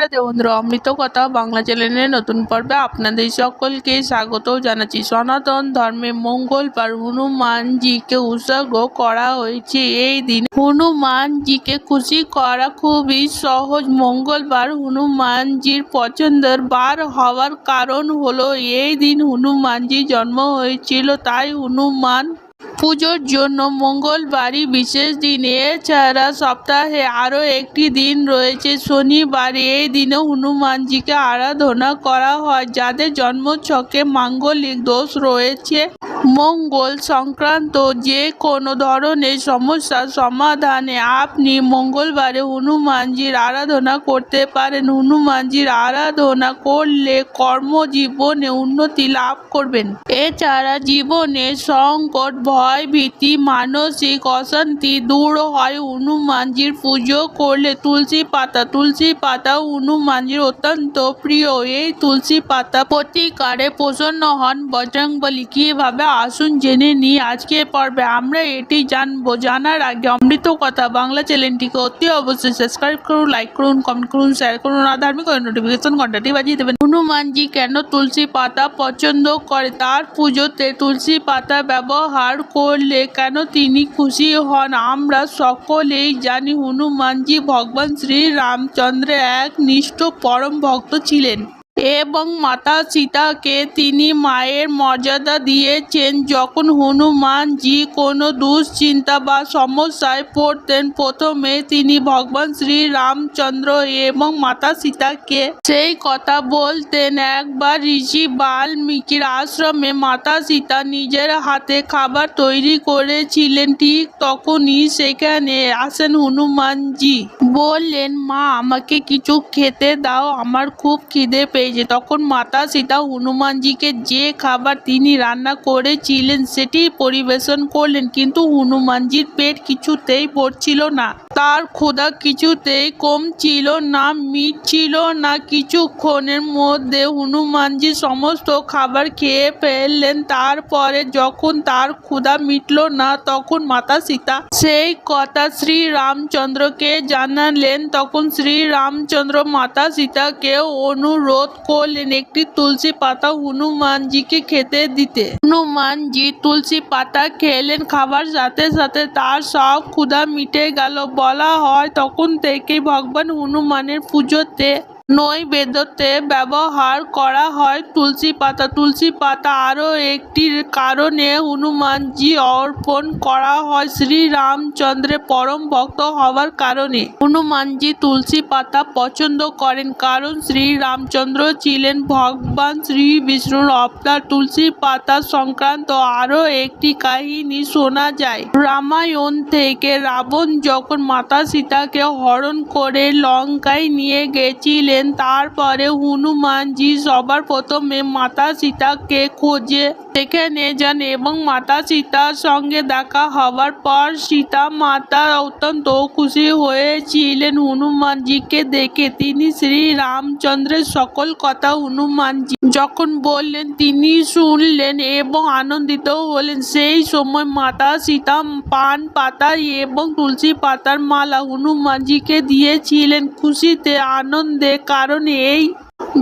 রাধে বন্ধুরা অমৃত কথা বাংলা চ্যানেলের নতুন পর্বে আপনাদের সকলকে স্বাগত জানাচ্ছি। সনাতন ধর্মে মঙ্গলবার হনুমানজিকে উৎসর্গ করা হয়েছে এই দিন। হনুমানজিকে খুশি করা খুবই সহজ। মঙ্গলবার হনুমানজির পছন্দের বার হওয়ার কারণ হলো, এই দিন হনুমানজির জন্ম হয়েছিল, তাই হনুমান পুজোর জন্য মঙ্গলবারই বিশেষ দিন এছাড়া সপ্তাহে আরও একটি দিন রয়েছে। শনিবার এই দিনে হনুমানজিকে আরাধনা করা হয়, যাদের জন্মছকে মাঙ্গলিক দোষ রয়েছে। মঙ্গল সংক্রান্ত যে কোনো ধরনের সমস্যার সমাধানে আপনি মঙ্গলবারে হনুমানজির আরাধনা করতে পারেন। হনুমানজির আরাধনা করলে কর্মজীবনে উন্নতি লাভ করবেন। এছাড়া জীবনে সংকট ভয় ভীতি মানসিক অশান্তি দূর হয়। হনুমানজির পুজো করলে তুলসী পাতা তুলসী পাতা হনুমানজির অত্যন্ত প্রিয়। এই তুলসী পাতা প্রতিকারে প্রসন্ন হন। বজরংবলী কীভাবে আসুন জেনে নিই আজকের পর্বে আমরা এটি জানব। জানার আগে অমৃত কথা, বাংলা চ্যানেলটিকে অতি অবশ্যই সাবস্ক্রাইব করুন লাইক করুন কমেন্ট করুন শেয়ার করুন, আর ধার্মিক নোটিফিকেশন ঘন্টাটি বাজিয়ে দেবেন। হনুমানজি কেন তুলসী পাতা পছন্দ করে? তার পুজোতে তুলসী পাতা ব্যবহার করলে কেন তিনি খুশি হন? আমরা সকলেই জানি হনুমানজি ভগবান শ্রী রামচন্দ্রের এক নিষ্ঠ পরম ভক্ত ছিলেন। এবং মাতা সীতাকে তিনি মায়ের মর্যাদা দিয়েছেন। যখন হনুমানজি কোনো দুশ্চিন্তা বা সমস্যায় পড়তেন, প্রথমে তিনি ভগবান শ্রী রামচন্দ্র এবং মাতা সীতাকে সেই কথা বলতেন। একবার ঋষি বাল্মীকির আশ্রমে মাতা সীতা নিজের হাতে খাবার তৈরি করেছিলেন। ঠিক তখনই সেখানে আসেন হনুমানজি। বললেন, মা, আমাকে কিছু খেতে দাও, আমার খুব খিদে পেয়েছে তখন মাতা সীতা হনুমানজিকে যে খাবার তিনি রান্না করেছিলেন সেটি পরিবেশন করলেন, কিন্তু হনুমানজির পেট কিছুতেই ভরছিল না। তার ক্ষুধা কিছুতেই কমছিল না মিটছিল না। কিছুক্ষণের মধ্যে হনুমানজি সমস্ত খাবার খেয়ে ফেললেন, তারপরে যখন তার ক্ষুধা মিটল না, তখন মাতা সীতা সেই কথা শ্রী রামচন্দ্রকে জানালেন। তখন শ্রী রামচন্দ্র মাতা সীতাকে অনুরোধ করলেন একটি তুলসী পাতা হনুমানজিকে খেতে দিতে। হনুমানজি তুলসী পাতা খেলেন, খাবার সাথে সাথে তার সব ক্ষুধা মিটে গেল। বলা হয় তখন থেকে ভগবান হনুমানের পুজোতে নৈবেদ্যতে ব্যবহার করা হয়। তুলসী পাতা তুলসী পাতা আরও একটি কারণে হনুমানজি অর্পণ করা হয়। শ্রী রামচন্দ্রের পরম ভক্ত হওয়ার কারণে। হনুমানজি তুলসী পাতা পছন্দ করেন কারণ শ্রী রামচন্দ্র ছিলেন ভগবান শ্রী বিষ্ণুর অবতার। তুলসী পাতা সংক্রান্ত আরও একটি কাহিনী শোনা যায়। রামায়ণ থেকে রাবণ যখন মাতা সীতাকে হরণ করে লঙ্কায় নিয়ে গেছিলেন তারপরে হনুমানজি সবার প্রথমে মাতা সীতাকে খোঁজে দেখে নিয়ে যান এবং মাতা সীতার সঙ্গে দেখা হওয়ার পর সীতা মাতা অত্যন্ত খুশি হয়েছিলেন হনুমানজিকে দেখে। তিনি শ্রী রামচন্দ্রের সকল কথা হনুমানজি যখন বললেন, তিনি শুনলেন এবং আনন্দিত হলেন। সেই সময় মাতা সীতা পান পাতা এবং তুলসী পাতার মালা হনুমানজিকে দিয়েছিলেন। খুশিতে, আনন্দে কারণ এই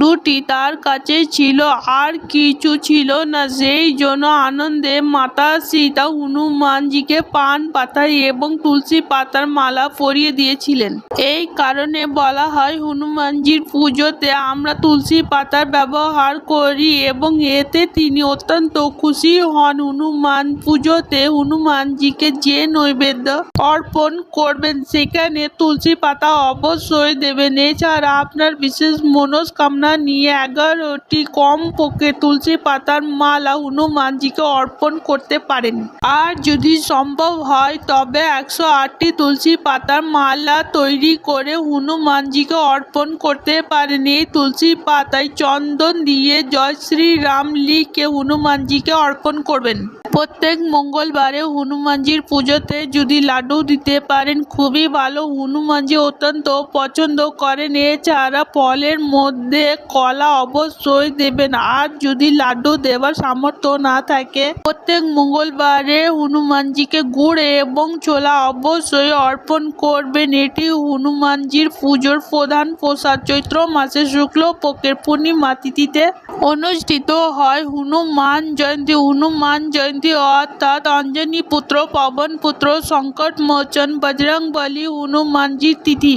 দুটি তার কাছে ছিল, আর কিছু ছিল না। সেই জন্য আনন্দে মাতা সীতা হনুমানজিকে পান পাতা এবং তুলসী পাতার মালা পরিয়ে দিয়েছিলেন। এই কারণে বলা হয়, হনুমানজির পুজোতে আমরা তুলসী পাতার ব্যবহার করি এবং এতে তিনি অত্যন্ত খুশি হন। হনুমান পুজোতে হনুমানজিকে যে নৈবেদ্য অর্পণ করবেন, সেখানে তুলসী পাতা অবশ্যই দেবেন। এছাড়া আপনার বিশেষ মনস্কামনা নিয়ে এগারোটি কম পক্ষে তুলসী পাতার মালা হনুমানজিকে অর্পণ করতে পারেন। আর যদি সম্ভব হয়, তবে একশো আটটি তুলসী পাতার মালা তৈরি করে হনুমানজিকে অর্পণ করতে পারেন। এই তুলসী পাতায় চন্দন দিয়ে জয় শ্রীরাম লিখে হনুমানজিকে অর্পণ করবেন। প্রত্যেক মঙ্গলবারে হনুমানজির পুজোতে যদি লাড্ডু দিতে পারেন, খুবই ভালো। হনুমানজি অত্যন্ত পছন্দ করেন। এছাড়া ফলের মধ্যে কলা অবশ্যই দেবেন। আর যদি লাড্ডু দেওয়ার সামর্থ্য না থাকে, প্রত্যেক মঙ্গলবারে হনুমানজিকে গুড় এবং ছোলা অবশ্যই অর্পণ করবেন। এটি হনুমানজির পুজোর প্রধান প্রসাদ। চৈত্র মাসে শুক্ল পক্ষের পূর্ণিমা তিথিতে অনুষ্ঠিত হয় হনুমান জয়ন্তী। হনুমান জয়ন্তী অর্থাৎ অঞ্জনী পুত্র, পবন পুত্র, সংকট মোচন, বজরং বলি, হনুমানজির তিথি।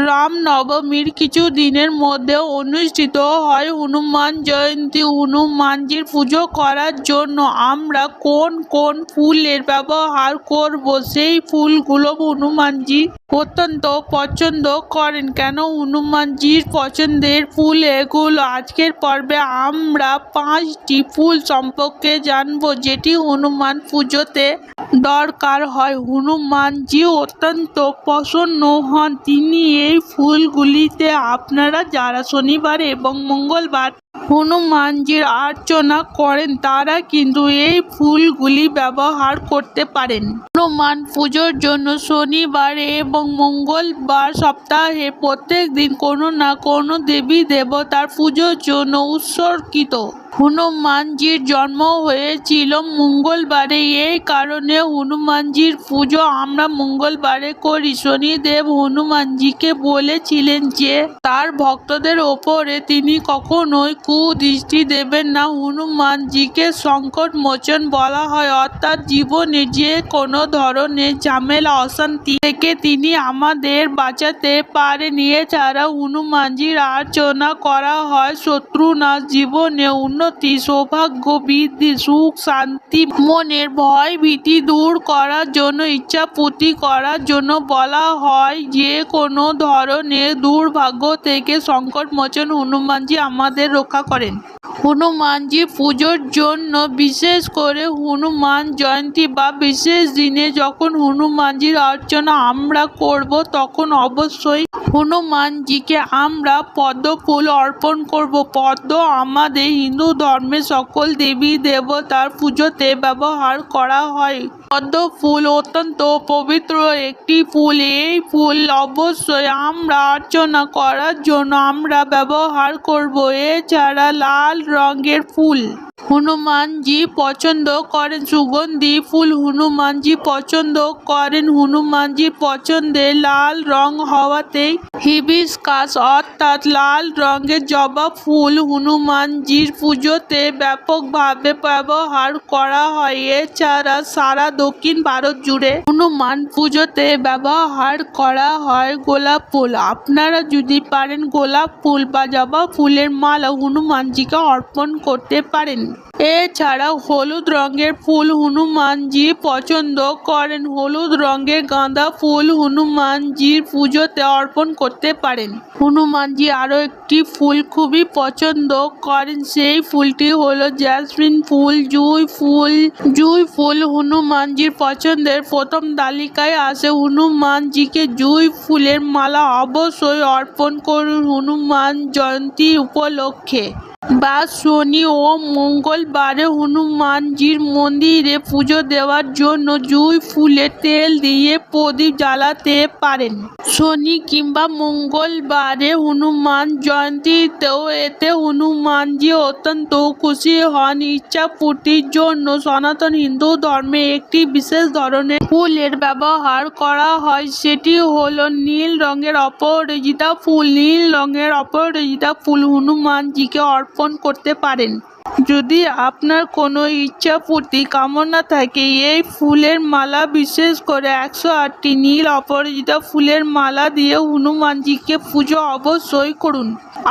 রাম নবমীর কিছু দিনের মধ্যে অনুষ্ঠিত হয় হনুমান জয়ন্তী। হনুমানজির পুজো করার জন্য আমরা কোন কোন ফুলের ব্যবহার করব, সেই ফুলগুলো হনুমানজি অত্যন্ত পছন্দ করেন। কেন হনুমানজির পছন্দের ফুল এগুলো আজকের পর্বে আমরা পাঁচটি ফুল সম্পর্কে জানব, যেটি হনুমান পুজোতে দরকার হয়। হনুমানজি অত্যন্ত প্রসন্ন হন। তিনি এই ফুলগুলিতে আপনারা যারা শনিবার এবং মঙ্গলবার হনুমানজির অর্চনা করেন, তারা কিন্তু এই ফুলগুলি ব্যবহার করতে পারেন। হনুমান পুজোর জন্য শনিবার এবং মঙ্গলবার সপ্তাহে প্রত্যেক দিন কোনো না কোনো দেবী দেবতার পুজোর জন্য উৎসর্গিত। হনুমানজির জন্ম হয়েছিল মঙ্গলবারে, এই কারণে হনুমানজির পুজো আমরা মঙ্গলবারে করি। শনিদেব হনুমানজিকে বলেছিলেন যে, তার ভক্তদের ওপরে তিনি কখনোই কুদৃষ্টি দেবেন না। হনুমানজিকে সংকট মোচন বলা হয়। অর্থাৎ জীবনে যে কোনো ধরনের ঝামেলা, অশান্তি থেকে তিনি আমাদের বাঁচাতে পারেন এছাড়া হনুমানজির অর্চনা করা হয় শত্রুনাশ জীবনে উন্নতি, সৌভাগ্য, বৃদ্ধি, সুখ, শান্তি, মনের ভয়, ভীতি দূর করার জন্য, ইচ্ছা পূর্তি করার জন্য বলা হয় যে কোনো ধরনের দুর্ভাগ্য থেকে সংকট মোচন হনুমানজি আমাদের রক্ষা করেন। হনুমানজি পুজোর জন্য বিশেষ করে হনুমান জয়ন্তী বা বিশেষ দিনে যখন হনুমানজির অর্চনা আমরা করব, তখন অবশ্যই হনুমানজিকে আমরা পদ্ম ফুল অর্পণ করব। পদ্ম আমাদের হিন্দু ধর্মে সকল দেবী দেবতার পুজোতে ব্যবহার করা হয়। পদ্ম ফুল, অত্যন্ত পবিত্র একটি ফুল। এই ফুল অবশ্যই আমরা অর্চনা করার জন্য আমরা ব্যবহার করব। এছাড়া লাল রঙের ফুল। হনুমানজি পছন্দ করেন সুগন্ধি ফুল। হনুমানজি পছন্দ করেন। হনুমানজি পছন্দের লাল রং হওয়াতে হিবিস্কাস অর্থাৎ লাল রঙের জবা ফুল হনুমানজির পুজোতে ব্যাপকভাবে ব্যবহার করা হয়। এছাড়া সারা দক্ষিণ ভারত জুড়ে হনুমান পুজোতে ব্যবহার করা হয় গোলাপ ফুল। আপনারা যদি পারেন গোলাপ ফুল বা জবা ফুলের মালা হনুমানজিকে অর্পণ করতে পারেন। এছাড়া হলুদ রঙের ফুল হনুমানজি পছন্দ করেন। হলুদ রঙের গাঁদা ফুল হনুমানজির পুজোতে অর্পণ করতে পারেন। হনুমানজি আরও একটি ফুল খুবই পছন্দ করেন। সেই ফুলটি হলো জ্যাসমিন ফুল, জুঁই ফুল। জুঁই ফুল হনুমানজির পছন্দের প্রথম তালিকায় আসে হনুমানজিকে জুঁই ফুলের মালা অবশ্যই অর্পণ করুন হনুমান জয়ন্তী উপলক্ষে। বা শনি ও মঙ্গলবারে হনুমানজির মন্দিরে পুজো দেওয়ার জন্য জুঁই ফুলে তেল দিয়ে প্রদীপ জ্বালাতে পারেন। শনি কিংবা মঙ্গলবারে হনুমান জয়ন্তীতেও এতে হনুমানজি অত্যন্ত খুশি হন। ইচ্ছা পূর্তির জন্য সনাতন হিন্দু ধর্মে একটি বিশেষ ধরনের ফুলের ব্যবহার করা হয়। সেটি হলো নীল রঙের অপরাজিতা ফুল। নীল রঙের অপরাজিতা ফুল হনুমানজিকে অর্পণ করতে পারেন। যদি আপনার কোনো ইচ্ছা পূর্তি কামনা থাকে, এই ফুলের মালা বিশেষ করে একশো আটটি নীল অপরাজিতা ফুলের মালা দিয়ে হনুমানজিকে পুজো অবশ্যই করুন।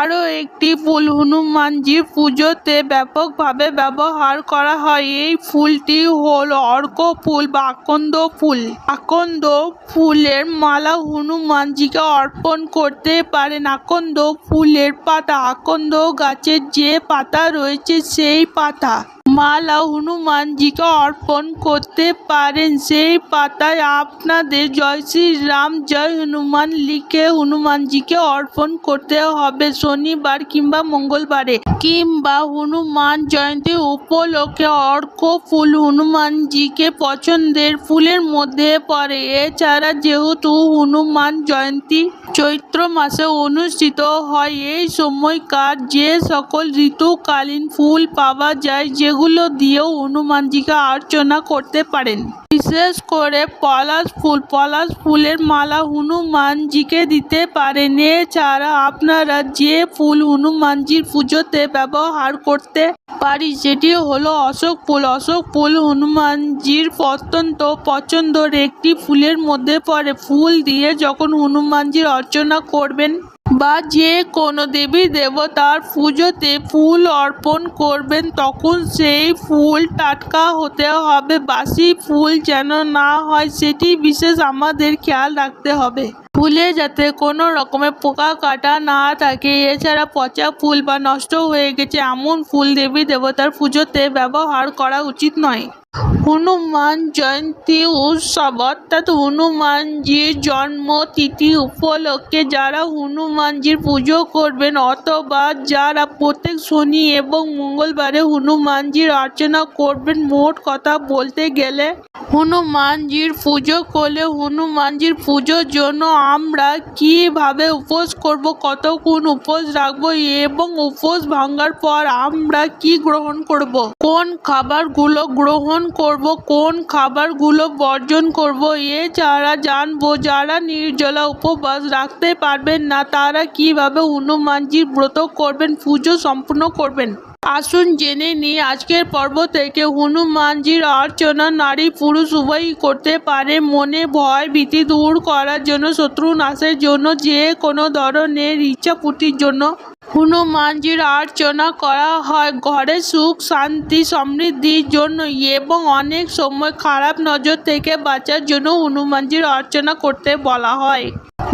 আরও একটি ফুল হনুমানজির পুজোতে ব্যাপকভাবে ব্যবহার করা হয়। এই ফুলটি হল অর্ক ফুল বা আকন্দ ফুল। আকন্দ ফুলের মালা হনুমানজিকে অর্পণ করতে পারেন। আকন্দ ফুলের পাতা, আকন্দ গাছের যে পাতা রয়েছে সেই পাতা। মালা হনুমানজিকে অর্পণ করতে পারেন, সেই পাতায় আপনাদের জয় শ্রীরাম, জয় হনুমান লিখে হনুমানজিকে অর্পণ করতে হবে শনিবার কিংবা মঙ্গলবারে। কিংবা হনুমান জয়ন্তী উপলক্ষে অর্ক ফুল হনুমানজিকে পছন্দের ফুলের মধ্যে পড়ে। এছাড়া যেহেতু হনুমান জয়ন্তী চৈত্র মাসে অনুষ্ঠিত হয়, এই সময়কার যে সকল ঋতুকালীন ফুল পাওয়া যায়, যেগুলো দিয়েও হনুমানজিকে অর্চনা করতে পারেন। বিশেষ করে পলাশ ফুল, পলাশ ফুলের মালা হনুমানজিকে দিতে পারেন। এছাড়া আপনারা যে ফুল হনুমানজির পুজোতে ব্যবহার করতে পারি, সেটি হলো অশোক ফুল। অশোক ফুল হনুমানজির অত্যন্ত পছন্দর একটি ফুলের মধ্যে পড়ে। ফুল দিয়ে যখন হনুমানজির অর্চনা করবেন বা যে কোনো দেবী দেবতার পুজোতে ফুল অর্পণ করবেন, তখন সেই ফুল টাটকা হতে হবে। বাসি ফুল যেন না হয়, সেটি বিশেষ আমাদের খেয়াল রাখতে হবে। ফুলে যাতে কোনো রকমের পোকা কাটা না থাকে, এছাড়া পচা ফুল বা নষ্ট হয়ে গেছে, এমন ফুল দেবী দেবতার পুজোতে ব্যবহার করা উচিত নয়। হনুমান জয়ন্তী উৎসব অর্থাৎ হনুমানজির জন্মতিথি উপলক্ষে যারা হনুমানজির পুজো করবেন, অথবা যারা প্রত্যেক শনি এবং মঙ্গলবারে হনুমানজির অর্চনা করবেন, মোট কথা বলতে গেলে হনুমানজির পুজো করলে হনুমানজির পুজোর জন্য আমরা কীভাবে উপোস করব, কতক্ষণ উপোস রাখব এবং উপোস ভাঙার পর আমরা কি গ্রহণ করব, কোন খাবারগুলো গ্রহণ করব, কোন খাবারগুলো বর্জন করব এছাড়া জানব, যারা নির্জলা উপবাস রাখতে পারবেন না, তারা কীভাবে হনুমানজির ব্রত করবেন, পুজো সম্পূর্ণ করবেন? আসুন জেনে নিই, আজকের পর্ব থেকে হনুমানজির অর্চনা নারী পুরুষ উভয়ই করতে পারে। মনে ভয় ভীতি দূর করার জন্য, শত্রু নাশের জন্য, যে কোনো ধরনের ইচ্ছা পূর্তির জন্য। হনুমানজির অর্চনা করা হয়। ঘরে সুখ, শান্তি, সমৃদ্ধির জন্য এবং অনেক সময় খারাপ নজর থেকে বাঁচার জন্য হনুমানজির অর্চনা করতে বলা হয়।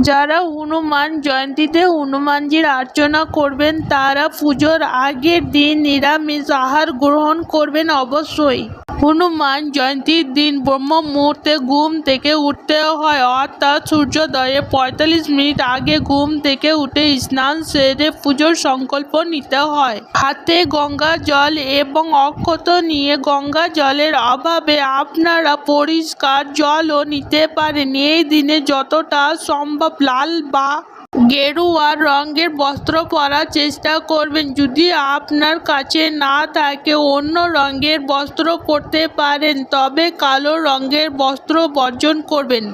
যারা হনুমান জয়ন্তীতে হনুমানজির অর্চনা করবেন, তারা পুজোর আগের দিন নিরামিষ আহার গ্রহণ করবেন অবশ্যই। হনুমান জয়ন্তীর দিন ব্রহ্ম মুহূর্তে ঘুম থেকে উঠতে হয়, অর্থাৎ সূর্যোদয়ে পঁয়তাল্লিশ মিনিট আগে ঘুম থেকে উঠে স্নান সেরে পুজোর সংকল্প নিতে হয়। হাতে গঙ্গা জল এবং অক্ষত নিয়ে গঙ্গা জলের অভাবে আপনারা পরিষ্কার জলও নিতে পারেন। এই দিনে যতটা সম্ভব লাল বা গেরুয়া রঙের বস্ত্র পরার চেষ্টা করবেন। যদি আপনার কাছে না থাকে অন্য রঙের বস্ত্র পরতে পারেন, তবে কালো রঙের বস্ত্র বর্জন করবেন।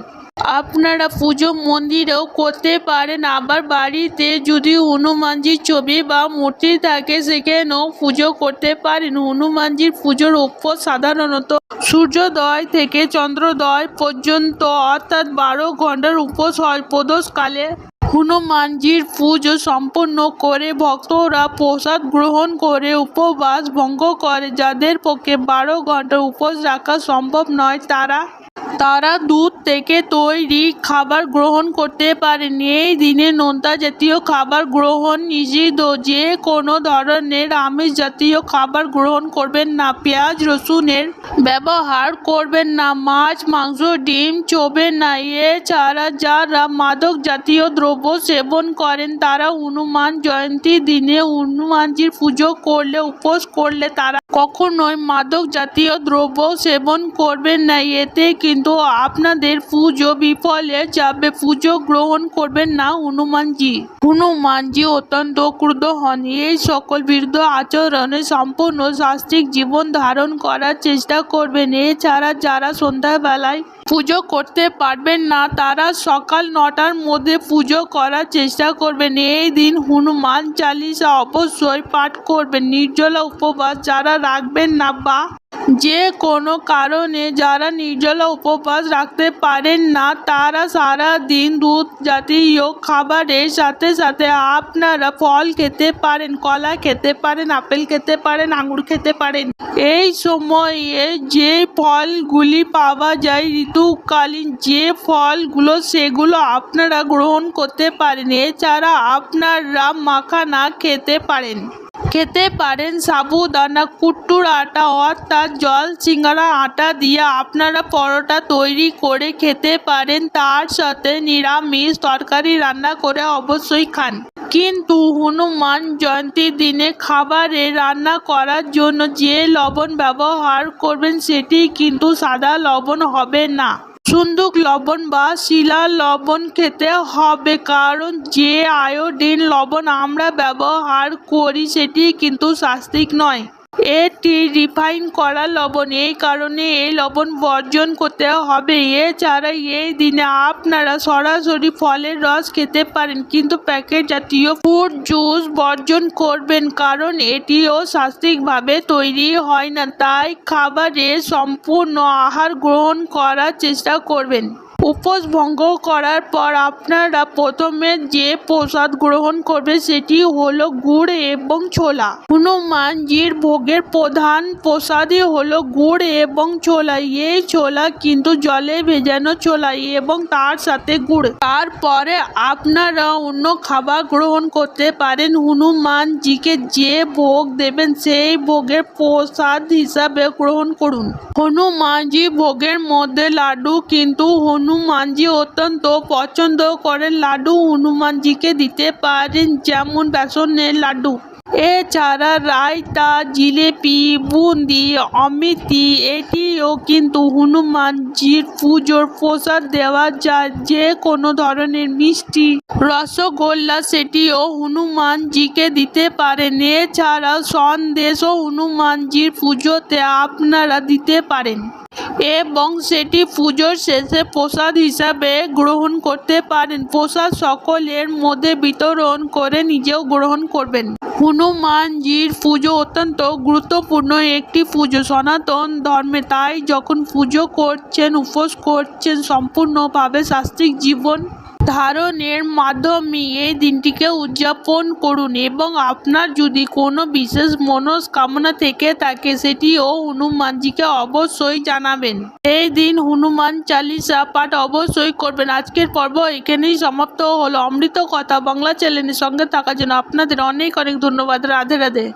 আপনারা পুজো মন্দিরেও করতে পারেন। আবার বাড়িতে যদি হনুমানজির ছবি বা মূর্তি থাকে, সেখানেও পুজো করতে পারেন। হনুমানজির পুজোর উপর সাধারণত সূর্যোদয় থেকে চন্দ্রোদয় পর্যন্ত, অর্থাৎ বারো ঘণ্টার উপোস হয় প্রদোষকালে হনুমানজির পুজো সম্পন্ন করে ভক্তরা প্রসাদ গ্রহণ করে, উপবাস ভঙ্গ করে। যাদের পক্ষে বারো ঘণ্টা উপোস রাখা সম্ভব নয়, তারা তারা দুধ থেকে তৈরি খাবার গ্রহণ করতে পারেন। এই দিনে নোনতা জাতীয় খাবার গ্রহণ নিষিদ্ধ। যে কোনো ধরনের আমিষ জাতীয় খাবার গ্রহণ করবেন না। পেঁয়াজ, রসুনের ব্যবহার করবেন না। মাছ, মাংস, ডিম চোবেন না। এছাড়া যারা মাদক জাতীয় দ্রব্য সেবন করেন, তারা হনুমান জয়ন্তী দিনে হনুমানজির পুজো করলে, উপোস করলে তারা কখনোই মাদক জাতীয় দ্রব্য সেবন করবেন না। এতে কিন্তু আপনাদের পুজো বিফলে যাবে। পুজো গ্রহণ করবেন না, হনুমানজি। হনুমানজি অত্যন্ত ক্রুদ্ধ হন। এই সকল বিরুদ্ধ আচরণে সম্পূর্ণ শাস্ত্রিক জীবন ধারণ করার চেষ্টা করবেন। এছাড়া যারা সন্ধ্যাবেলায় পুজো করতে পারবেন না, তারা সকাল নটার মধ্যে পুজো করার চেষ্টা করবেন। এই দিন হনুমান চালিসা অবশ্যই পাঠ করবেন। নির্জলা উপবাস যারা রাখবেন না বা যে কোনো কারণে যারা নির্জলা উপবাস রাখতে পারেন না, তারা সারা দিন দুধ জাতীয় খাবারের সাথে সাথে আপনারা ফল খেতে পারেন, কলা খেতে পারেন, আপেল খেতে পারেন, আঙুর খেতে পারেন। এই সময়ে যে ফলগুলি পাওয়া যায় ঋতুকালীন, যে ফলগুলো, সেগুলো আপনারা গ্রহণ করতে পারেন। এছাড়া আপনারা মাখানা খেতে পারেন। খেতে পারেন সাবুদানা কুট্টুর আটা, অর্থাৎ জল, সিঙ্গারা, আটা দিয়ে আপনারা পরোটা তৈরি করে খেতে পারেন। তার সাথে নিরামিষ তরকারি রান্না করে অবশ্যই খান। কিন্তু হনুমান জয়ন্তীর দিনে খাবারে রান্না করার জন্য যে লবণ ব্যবহার করবেন, সেটি কিন্তু সাদা লবণ হবে না। সুন্দুক লবণ বা শিলা লবণ খেতে হবে, কারণ যে আয়োডিন লবণ আমরা ব্যবহার করি সেটি কিন্তু স্বাস্থ্যিক নয়। এটি রিফাইন করা লবণ। এই কারণে এই লবণ বর্জন করতে হবে। এছাড়া এই দিনে আপনারা সরাসরি ফলের রস খেতে পারেন। কিন্তু প্যাকেট জাতীয় ফ্রুট জুস বর্জন করবেন কারণ এটিও স্বাস্থ্যিকভাবে তৈরি হয় না। তাই খাবারে সম্পূর্ণ আহার গ্রহণ করার চেষ্টা করবেন। উপোস ভঙ্গ করার পর আপনারা প্রথমে যে প্রসাদ গ্রহণ করবে সেটি হলো গুড় এবং ছোলা। হনুমানজির ভোগের প্রধান প্রসাদই হলো গুড় এবং ছোলা। এই ছোলা কিন্তু জলে ভেজানো ছোলা এবং তার সাথে গুড়। তারপরে আপনারা অন্য খাবার গ্রহণ করতে পারেন। হনুমানজিকে যে ভোগ দেবেন সেই ভোগের প্রসাদ হিসাবে গ্রহণ করুন। হনুমানজি ভোগের মধ্যে লাড্ডু কিন্তু হনুমানজি অত্যন্ত পছন্দ করেন লাড্ডু হনুমানজিকে দিতে পারেন যেমন বেসনের লাড্ডু এছাড়া রায়তা, জিলেপি, বুন্দি, অমিতি, এটিও কিন্তু হনুমানজির পুজোর প্রসাদ দেওয়া যায়। যে কোনো ধরনের মিষ্টি, রসগোল্লা, সেটিও হনুমানজিকে দিতে পারেন। এছাড়া সন্দেশও হনুমানজির পুজোতে আপনারা দিতে পারেন। এবং সেটি পুজোর শেষে প্রসাদ হিসাবে গ্রহণ করতে পারেন। প্রসাদ সকলের মধ্যে বিতরণ করে নিজেও গ্রহণ করবেন। হনুমানজির পুজো অত্যন্ত গুরুত্বপূর্ণ একটি পুজো। সনাতন ধর্মে তাই যখন পুজো করছেন, উপোস করছেন, সম্পূর্ণভাবে শাস্ত্রিক জীবন ধারণের মাধ্যমে এই দিনটিকে উদযাপন করুন এবং আপনার যদি কোনো বিশেষ মনস্কামনা থেকে থাকে, সেটিও হনুমানজিকে অবশ্যই জানাবেন। এই দিন হনুমান চালিসা পাঠ অবশ্যই করবেন। আজকের পর্ব এখানেই সমাপ্ত হলো। অমৃত কথা বাংলা চ্যানেলের সঙ্গে থাকার জন্য আপনাদের অনেক অনেক ধন্যবাদ। রাধে রাধে।